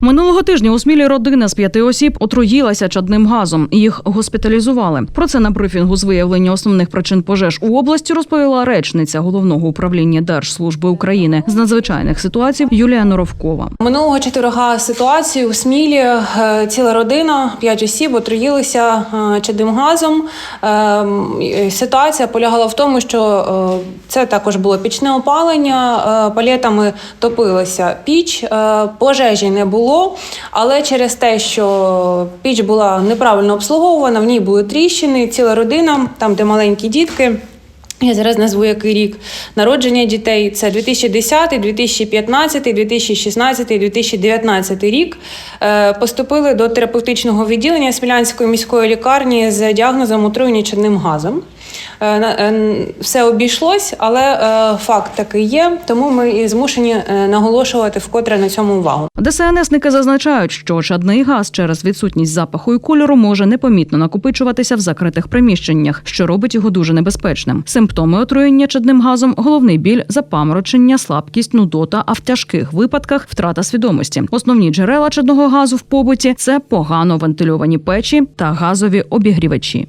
Минулого тижня у Смілі родина з п'яти осіб отруїлася чадним газом. Їх госпіталізували. Про це на брифінгу з виявлення основних причин пожеж у області розповіла речниця головного управління Держслужби України з надзвичайних ситуацій Юлія Норовкова. Минулого четверга ситуацію у Смілі е, ціла родина, п'ять осіб отруїлися е, чадним газом. Ем, Ситуація полягала в тому, що е, це також було пічне опалення, е, палетами топилася піч, е, пожежі не було, але через те, що піч була неправильно обслуговувана, в ній були тріщини, ціла родина, там де маленькі дітки. Я зараз назву який рік народження дітей. Це 2010, 2015, 2016, 2019 рік. Е, Поступили до терапевтичного відділення Смілянської міської лікарні з діагнозом отруєння чадним газом. Е, е, Все обійшлось, але е, факт такий є, тому ми і змушені наголошувати вкотре на цьому увагу. ДСНСники зазначають, що чадний газ через відсутність запаху і кольору може непомітно накопичуватися в закритих приміщеннях, що робить його дуже небезпечним. Симптоми отруєння чадним газом головний біль, запаморочення, слабкість, нудота, а в тяжких випадках втрата свідомості. Основні джерела чадного газу в побуті це погано вентильовані печі та газові обігрівачі.